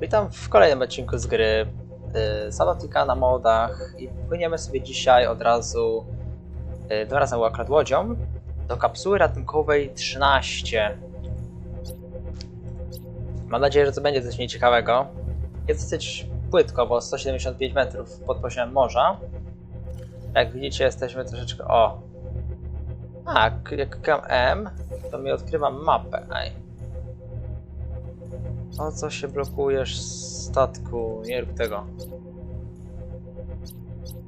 Witam w kolejnym odcinku z gry y, na modach i płyniemy sobie dzisiaj od razu y, dwa razy akurat łodzią do kapsuły ratunkowej 13. Mam nadzieję, że to będzie coś nieciekawego. Jest dosyć płytko, bo 175 metrów pod poziomem morza. Jak widzicie, jesteśmy troszeczkę... O! A, jak klikam M, to mi odkrywa mapę. Ej. O co się blokujesz statku? Nie rób tego.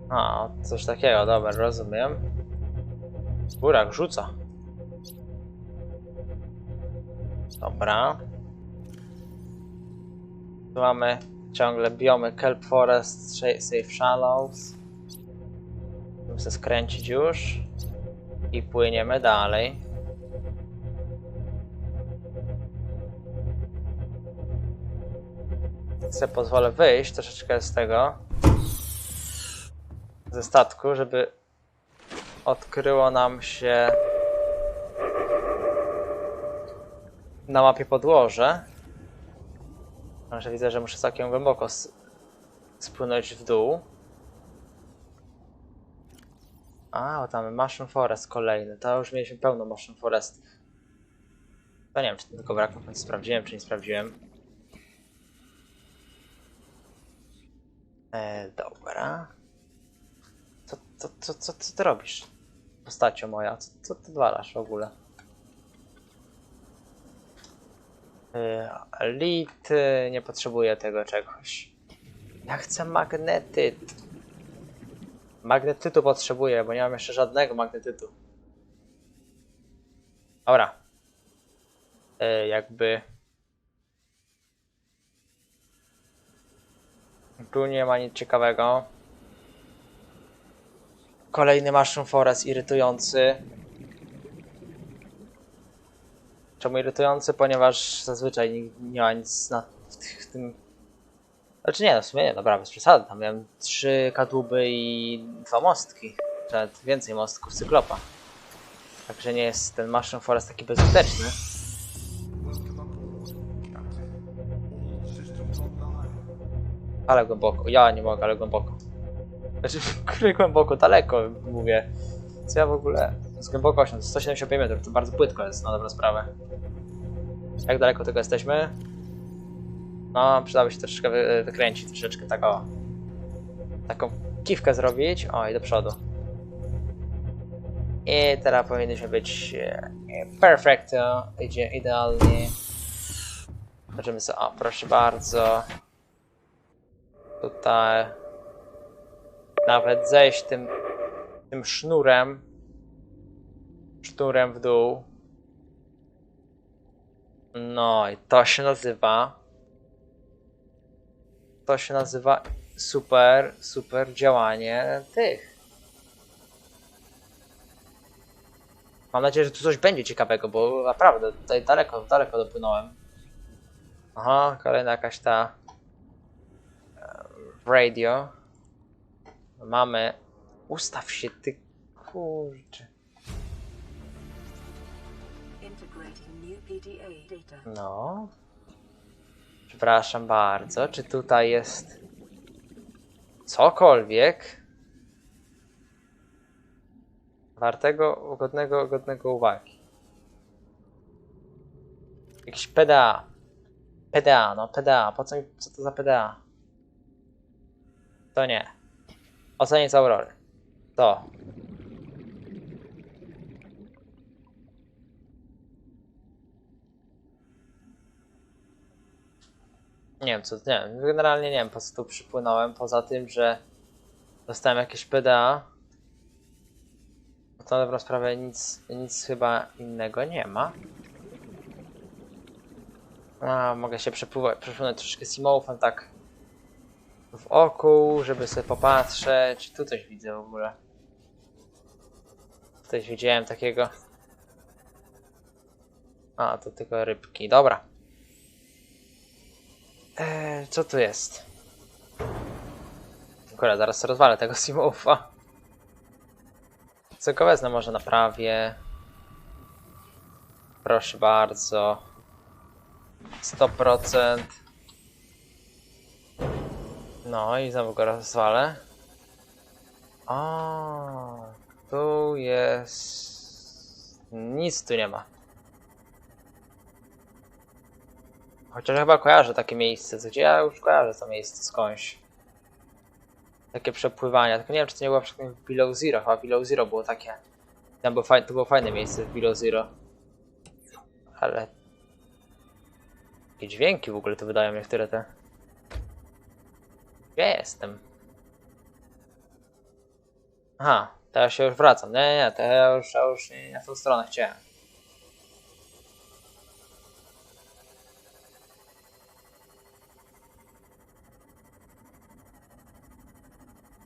A, coś takiego, dobra, rozumiem. Górak rzuca. Dobra. Tu mamy ciągle biomy Kelp Forest, Safe Shallows. Musimy skręcić już. I płyniemy dalej. Sobie pozwolę wyjść troszeczkę z tego ze statku, żeby odkryło nam się na mapie podłoże. Może widzę, że muszę całkiem głęboko spłynąć w dół. A, bo tam Mushroom Forest kolejny. To już mieliśmy pełno Mushroom Forest. To nie wiem, czy tylko brak, sprawdziłem, czy nie sprawdziłem. E, dobra. Co, co, co, co, co ty robisz? Postacio moja, co, co ty dwalasz w ogóle? E, Lit, e, nie potrzebuję tego czegoś. Ja chcę magnetyt. Magnetytu potrzebuję, bo nie mam jeszcze żadnego magnetytu. Dobra. E, jakby... Tu nie ma nic ciekawego. Kolejny Mushroom Forest irytujący. Czemu irytujący? Ponieważ zazwyczaj nie, nie ma nic na, w, w tym... Znaczy nie, no w sumie nie, dobra, bez przesady. Tam miałem trzy kadłuby i dwa mostki. Nawet więcej mostków cyklopa. Także nie jest ten Mushroom Forest taki bezużyteczny. Ale głęboko. Ja nie mogę, ale głęboko. Znaczy, kurde, głęboko, daleko mówię. Co ja w ogóle. Z głębokością, 175 metrów, to bardzo płytko jest na dobrą sprawę. Jak daleko tego jesteśmy? No, przydałoby się troszeczkę wy, wykręcić, troszeczkę tak o. Taką kiwkę zrobić. O, i do przodu. I teraz powinniśmy być e, perfecto, idzie idealnie. Zobaczymy sobie, o, proszę bardzo. Tutaj nawet zejść tym, tym sznurem, sznurem w dół. No i to się nazywa, to się nazywa super, super działanie tych. Mam nadzieję, że tu coś będzie ciekawego, bo naprawdę tutaj daleko, daleko dopłynąłem. Aha, kolejna jakaś ta radio. Mamy. Ustaw się, ty kurczę. No. Przepraszam bardzo. Czy tutaj jest cokolwiek wartego, godnego, godnego uwagi? Jakiś PDA. PDA, no PDA. Po co mi, co to za PDA? To nie. Oceniec Aurory. To. Nie wiem co, nie wiem, generalnie nie wiem po co tu przypłynąłem, poza tym, że dostałem jakieś PDA. To na dobrą sprawę nic, nic chyba innego nie ma. A, mogę się przepływać, przepłynąć troszkę Simowem tak w oku, żeby sobie popatrzeć. Tu coś widzę w ogóle. Coś widziałem takiego. A, to tylko rybki. Dobra. Eee, co tu jest? Dobra, zaraz rozwalę tego Simowa. Co go wezmę może naprawię. Proszę bardzo. 100%. No i znowu go rozwalę. O, tu jest... Nic tu nie ma. Chociaż chyba kojarzę takie miejsce, gdzie ja już kojarzę to miejsce skądś. Takie przepływania, tylko nie wiem czy to nie było przypadkiem w Below Zero, chyba Below Zero było takie. Tam było fajne, to było fajne miejsce w Below Zero. Ale... Jakie dźwięki w ogóle tu wydają niektóre te... Gdzie jestem? Aha, teraz się już wracam. Nie, nie, nie, to ja już, ja już nie, w tą stronę chciałem.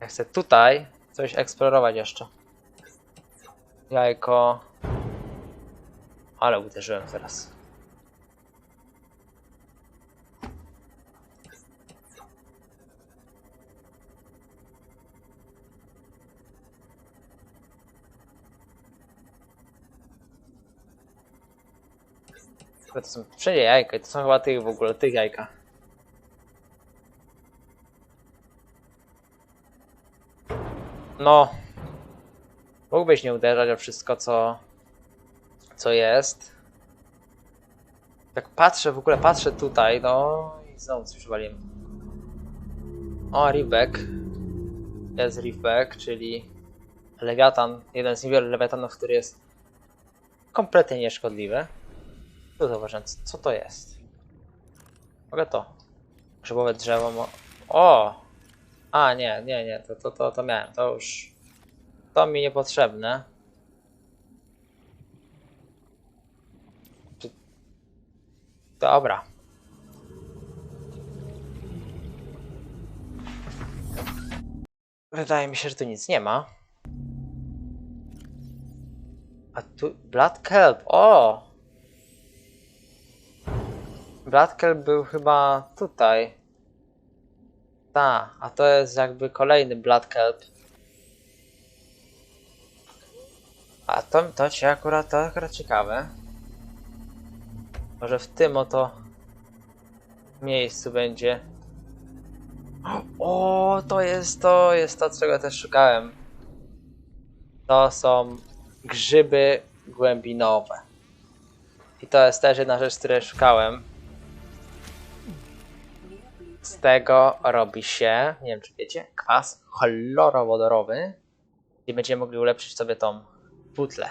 Ja chcę tutaj coś eksplorować jeszcze. Jajko. Ale uderzyłem teraz. To są wszędzie jajka i to są chyba tych w ogóle, tych jajka. No. Mógłbyś nie uderzać o wszystko, co, co jest. Tak patrzę, w ogóle patrzę tutaj, no i znowu coś waliłem. O, Reefback. Jest Reefback, czyli lewiatan, jeden z niewielu lewiatanów, który jest kompletnie nieszkodliwy. Tu zauważyłem, co- to jest. Mogę to. Grzybowe drzewo. Mo o! A, nie, nie, nie, to, to, to, to miałem, to już. To mi niepotrzebne. Dobra. Wydaje mi się, że tu nic nie ma. A tu. Blood Kelp, o! Kelp był chyba tutaj. Ta, a to jest jakby kolejny Blood Kelp. A to, to cię akurat, to akurat ciekawe. Może w tym oto miejscu będzie. O, to jest to, jest to, czego też szukałem. To są grzyby głębinowe. I to jest też jedna rzecz, której szukałem. Z tego robi się, nie wiem czy wiecie, kwas chlorowodorowy, i będziemy mogli ulepszyć sobie tą butlę.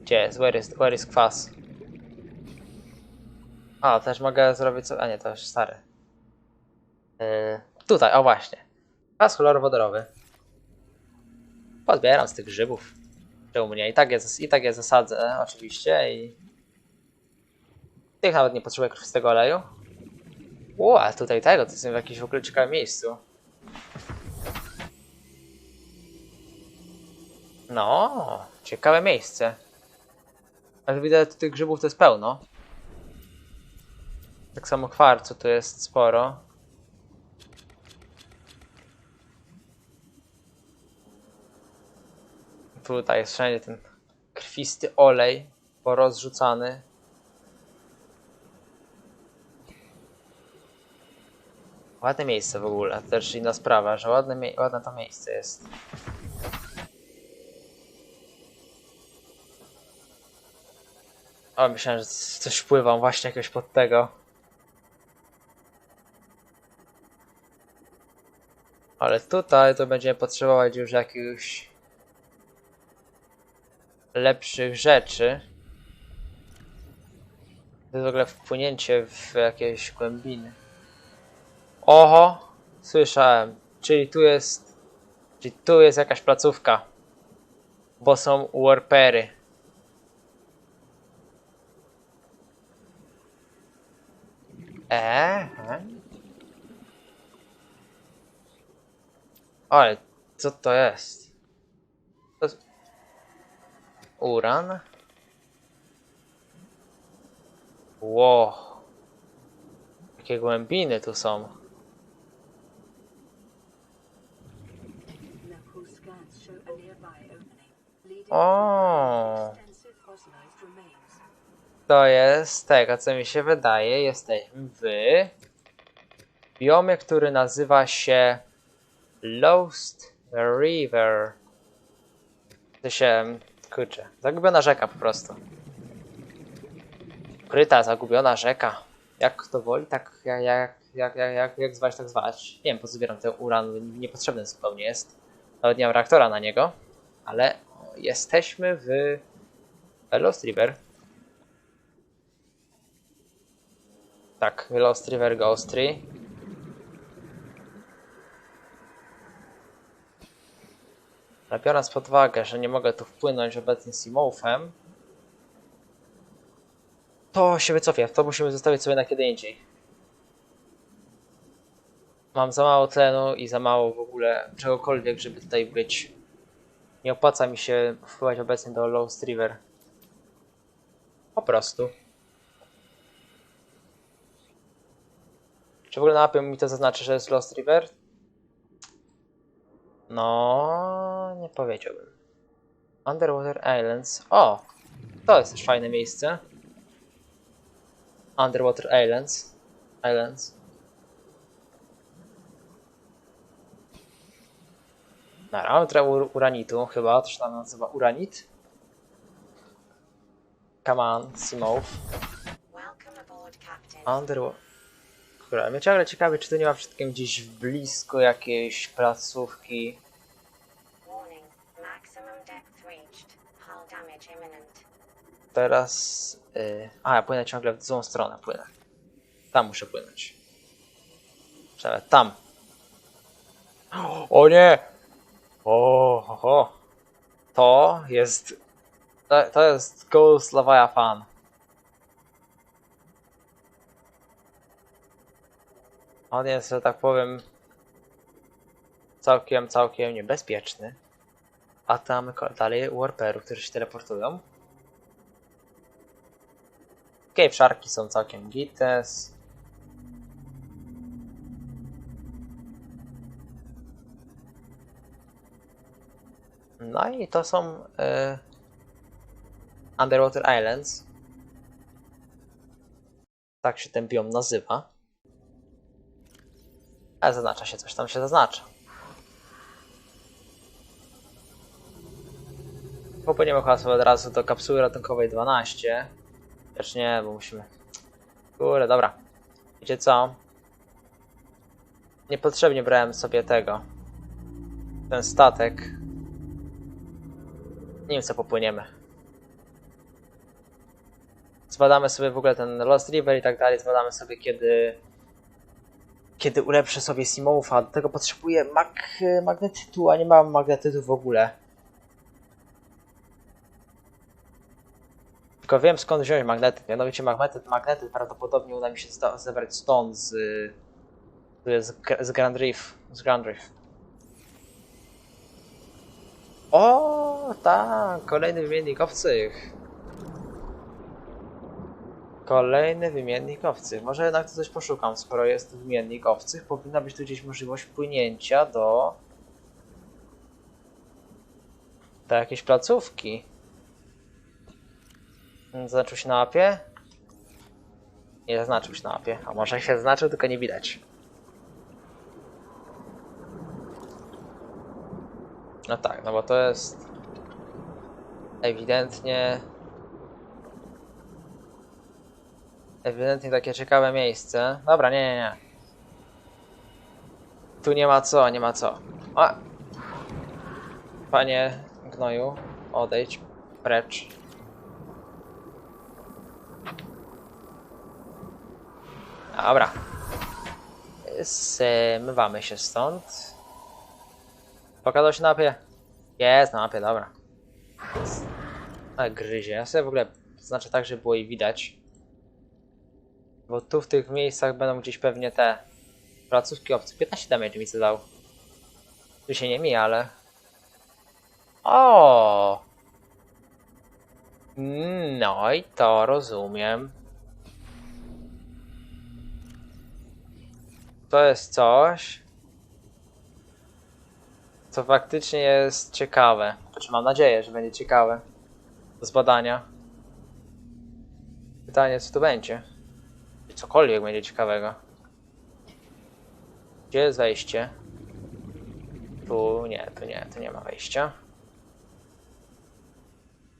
Gdzie jest? Where is, where is kwas? A, też mogę zrobić co... A nie, to już stary. Yy, tutaj, o właśnie. Kwas chlorowodorowy. Pozbieram z tych grzybów. Czemu nie? I tak je, i tak je zasadzę oczywiście i... Tych nawet nie potrzebuję krwistego oleju. O, ale tutaj tego, to jest w jakimś w ogóle ciekawym miejscu. No, ciekawe miejsce. Ale widać, że tych grzybów to jest pełno. Tak samo kwarcu tu jest sporo. Tutaj jest wszędzie ten krwisty olej porozrzucany. Ładne miejsce w ogóle, to też inna sprawa, że ładne, ładne to miejsce jest. O, myślałem, że coś wpływam właśnie jakoś pod tego. Ale tutaj to będziemy potrzebować już jakichś lepszych rzeczy. To jest w ogóle wpłynięcie w jakieś głębiny. Oho, słyszałem. Czyli tu jest. Czyli tu jest jakaś placówka. Bo są warpery. Eee? Ale co to jest? To jest... Uran? Wow. Jakie głębiny tu są. O. to jest z tego, co mi się wydaje, jesteśmy w biomie, który nazywa się Lost River. To się, kurczę, zagubiona rzeka po prostu. Ukryta, zagubiona rzeka. Jak to woli, tak jak, jak, jak, jak, jak, jak zwać, tak zwać. Nie wiem po co zbieram ten uran, niepotrzebny zupełnie jest. Nawet nie mam reaktora na niego. Ale jesteśmy w Lost River. Tak, Lost River Ghost Tree. Ale biorąc pod uwagę, że nie mogę tu wpłynąć obecnie Simolfem, to się wycofię. To musimy zostawić sobie na kiedy indziej. Mam za mało tlenu i za mało w ogóle czegokolwiek, żeby tutaj być. Nie opłaca mi się wpływać obecnie do Lost River. Po prostu. Czy w ogóle na mapie mi to zaznaczy, że jest Lost River? No, nie powiedziałbym. Underwater Islands. O! To jest też fajne miejsce. Underwater Islands. Islands. Dobra, trochę ur- uranitu chyba, to się tam nazywa uranit. Come on, Simov. Underwater. Która mnie ciągle ciekawi, czy tu nie ma przypadkiem gdzieś blisko jakiejś placówki. Teraz. y, A, ja płynę ciągle w złą stronę, płynę. Tam muszę płynąć. Trzeba tam. O nie! O, ho. To jest. To, to jest Ghost Leviathan. On jest, że tak powiem, całkiem, całkiem niebezpieczny. A tam dalej warperów, którzy się teleportują. Cave Sharki są całkiem gites. No i to są e, Underwater Islands. Tak się ten biom nazywa. Ale zaznacza się, coś tam się zaznacza. Popłyniemy chyba sobie od razu do kapsuły ratunkowej 12. Lecz nie, bo musimy. Kurde, dobra. Wiecie co? Niepotrzebnie brałem sobie tego. Ten statek. Nie wiem co popłyniemy. Zbadamy sobie w ogóle ten Lost River i tak dalej. Zbadamy sobie kiedy. Kiedy ulepszę sobie Simoufa. Do tego potrzebuję mag magnetytu, a nie mam magnetytu w ogóle. Tylko wiem skąd wziąć magnetyt. Mianowicie magnetyt, magnetyt prawdopodobnie uda mi się zebrać stąd z, z, z Grand Reef. Z Grand Reef. O, tak, kolejny wymiennik obcych. Kolejny wymiennik obcych. Może jednak tu coś poszukam, skoro jest wymiennik obcych. Powinna być tu gdzieś możliwość płynięcia do... do jakiejś placówki. Zaznaczył się na mapie? Nie zaznaczył się na mapie. A może się zaznaczył, tylko nie widać. No tak, no bo to jest ewidentnie ewidentnie takie ciekawe miejsce. Dobra, nie, nie, nie. Tu nie ma co, nie ma co. A! Panie gnoju, odejdź precz. Dobra. Zmywamy się stąd. Pokazał się na mapie. Jest na mapie, dobra. A gryzie. Ja sobie w ogóle znaczę tak, żeby było jej widać. Bo tu w tych miejscach będą gdzieś pewnie te placówki obcych. 15 damage mi zadał. Tu się nie mija, ale... O! No i to rozumiem. To jest coś, co faktycznie jest ciekawe. Znaczy mam nadzieję, że będzie ciekawe do zbadania. Pytanie, co tu będzie? Cokolwiek będzie ciekawego. Gdzie jest wejście? Tu nie, tu nie, tu nie ma wejścia.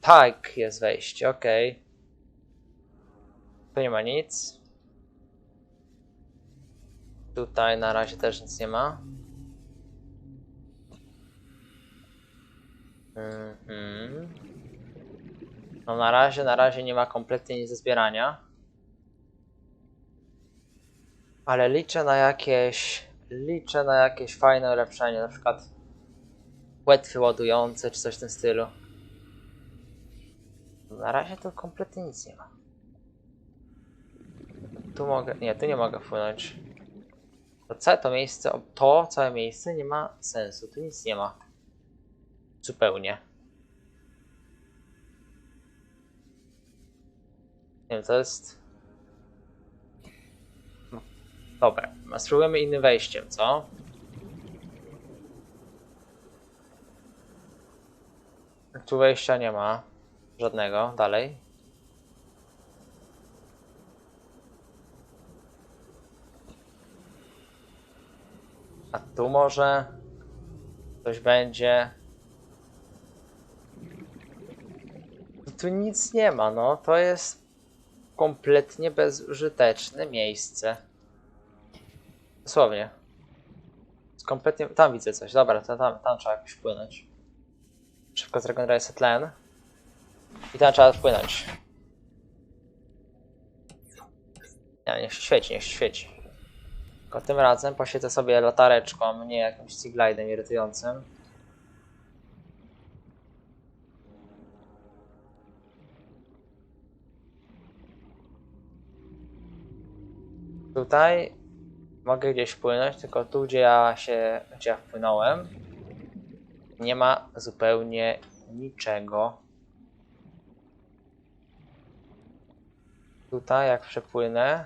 Tak, jest wejście, okej. Tu nie ma nic. Tutaj na razie też nic nie ma. Mhm. No na razie, na razie nie ma kompletnie nic do zbierania. Ale liczę na jakieś. Liczę na jakieś fajne ulepszenie, na przykład płetwy ładujące czy coś w tym stylu. Na razie to kompletnie nic nie ma. Tu mogę. Nie, tu nie mogę wpłynąć. To całe to miejsce, to całe miejsce nie ma sensu. Tu nic nie ma. Zupełnie. Nie to jest. No, Dobra, spróbujemy innym wejściem, co? Tu wejścia nie ma. Żadnego. Dalej. A tu może coś będzie. Tu nic nie ma, no. To jest kompletnie bezużyteczne miejsce. Dosłownie. Kompletnie. Tam widzę coś. Dobra, to tam, tam trzeba jakoś wpłynąć. Szybko zregeneruję tlen. I tam trzeba wpłynąć. Nie, niech się świeci, niech się świeci. Tylko tym razem posiedzę sobie latareczką, nie jakimś Seaglidem irytującym. Tutaj mogę gdzieś wpłynąć, tylko tu gdzie ja się, gdzie ja wpłynąłem, nie ma zupełnie niczego. Tutaj jak przepłynę,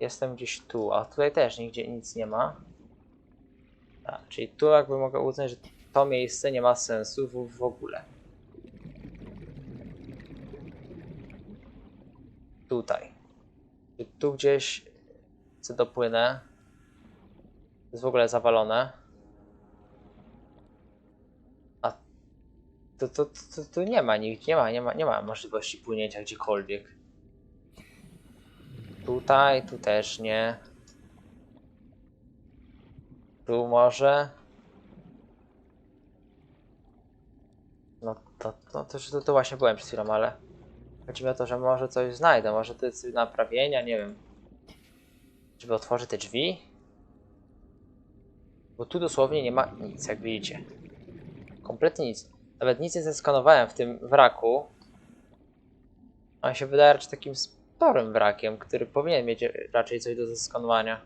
jestem gdzieś tu, a tutaj też nigdzie nic nie ma. Tak, czyli tu jakby mogę uznać, że to miejsce nie ma sensu w, w ogóle. Tutaj. Tu gdzieś co dopłynę. Jest w ogóle zawalone. A tu, tu, tu, tu nie ma nikt, nie ma, nie ma, nie ma możliwości płynięcia gdziekolwiek. Tutaj, tu też nie. Tu może. No to, no to, to, to właśnie byłem przed chwilą, ale chodzi mi o to, że może coś znajdę, może to jest naprawienia, nie wiem. Żeby otworzyć te drzwi? Bo tu dosłownie nie ma nic, jak widzicie. Kompletnie nic. Nawet nic nie zeskanowałem w tym wraku. On się wydaje raczej takim sporym wrakiem, który powinien mieć raczej coś do zeskanowania.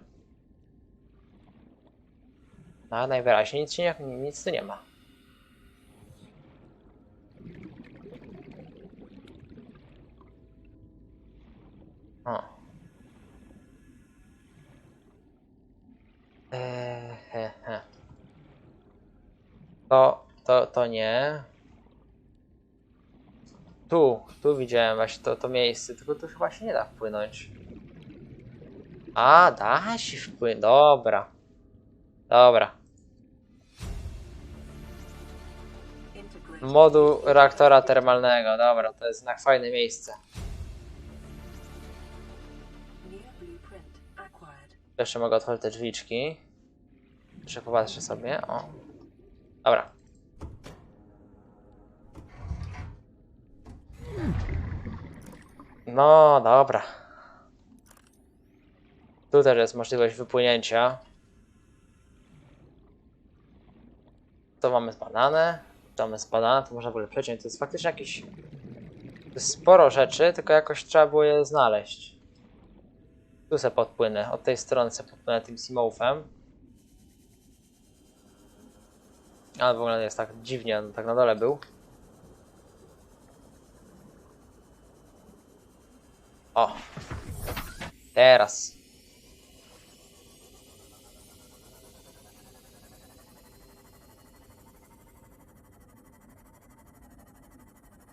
No, najwyraźniej nic, nie, nic tu nie ma. O. Eee, he, he. To, to, to nie. Tu, tu widziałem właśnie to, to miejsce, tylko tu chyba się nie da wpłynąć. A, da się wpłynąć. Dobra. Dobra. Moduł reaktora termalnego. Dobra, to jest jednak fajne miejsce. Jeszcze mogę otworzyć te drzwiczki. Jeszcze popatrzę sobie. O. Dobra. No, dobra. Tu też jest możliwość wypłynięcia. To mamy zbadane. To mamy zbadane, to można w ogóle przeciąć. To jest faktycznie jakieś... To jest sporo rzeczy, tylko jakoś trzeba było je znaleźć. Tu se podpłynę, od tej strony se podpłynę tym Simowem. Ale w ogóle jest tak dziwnie, on tak na dole był. O! Teraz.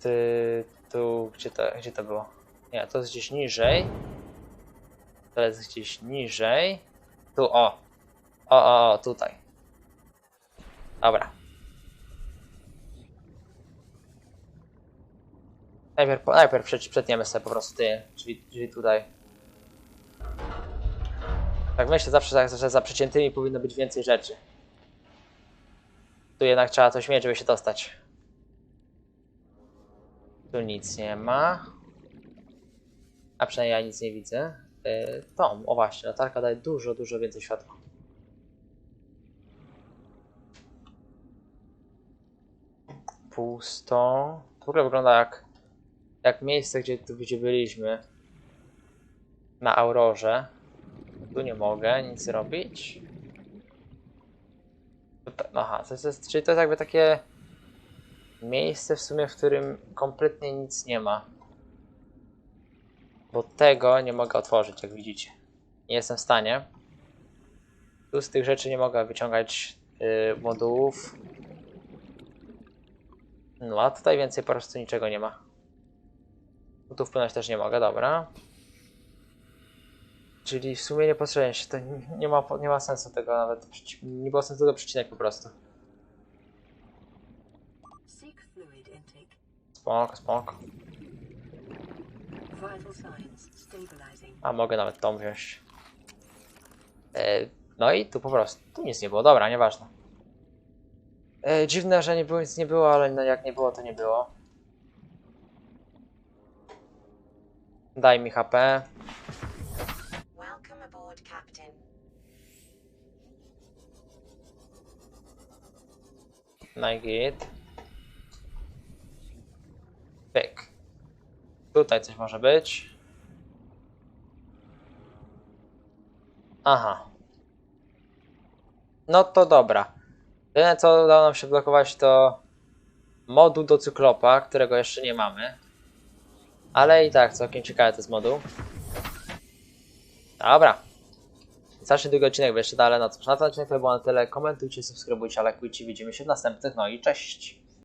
Ty, tu, gdzie to, gdzie to było? Nie, to jest gdzieś niżej. To jest gdzieś niżej. Tu, o. O, o, o, tutaj. Dobra. Najpierw, najpierw przed, przetniemy sobie po prostu ty, drzwi tutaj. Tak myślę zawsze, że za przeciętymi powinno być więcej rzeczy. Tu jednak trzeba coś mieć, żeby się dostać. Tu nic nie ma. A przynajmniej ja nic nie widzę. Yy, Tom, o właśnie, latarka daje dużo, dużo więcej światła. Pusto. To w ogóle wygląda jak, jak miejsce, gdzie, gdzie byliśmy. Na Aurorze. Tu nie mogę nic robić. Aha, to jest, czyli to jest jakby takie miejsce w sumie, w którym kompletnie nic nie ma. Bo tego nie mogę otworzyć, jak widzicie. Nie jestem w stanie. Tu z tych rzeczy nie mogę wyciągać yy, modułów. No a tutaj więcej po prostu niczego nie ma. Tu wpłynąć też nie mogę, dobra. Czyli w sumie nie potrzebuje się, to nie- ma, nie ma sensu tego nawet, nie było sensu tego przycinek po prostu. Spoko, spoko. A mogę nawet tą wziąć. E, no i tu po prostu, tu nic nie było, dobra, nieważne. E, dziwne, że nie było, nic nie było, ale no jak nie było, to nie było. Daj mi HP. Captain. No. Pyk. Tutaj coś może być. Aha. No to dobra. Jedyne co udało nam się blokować to moduł do cyklopa, którego jeszcze nie mamy. Ale i tak całkiem ciekawe to jest moduł. Dobra. Strasznie długi odcinek, bo jeszcze dalej, no cóż, na ten odcinek to było na tyle. Komentujcie, subskrybujcie, lajkujcie, widzimy się w następnych, no i cześć!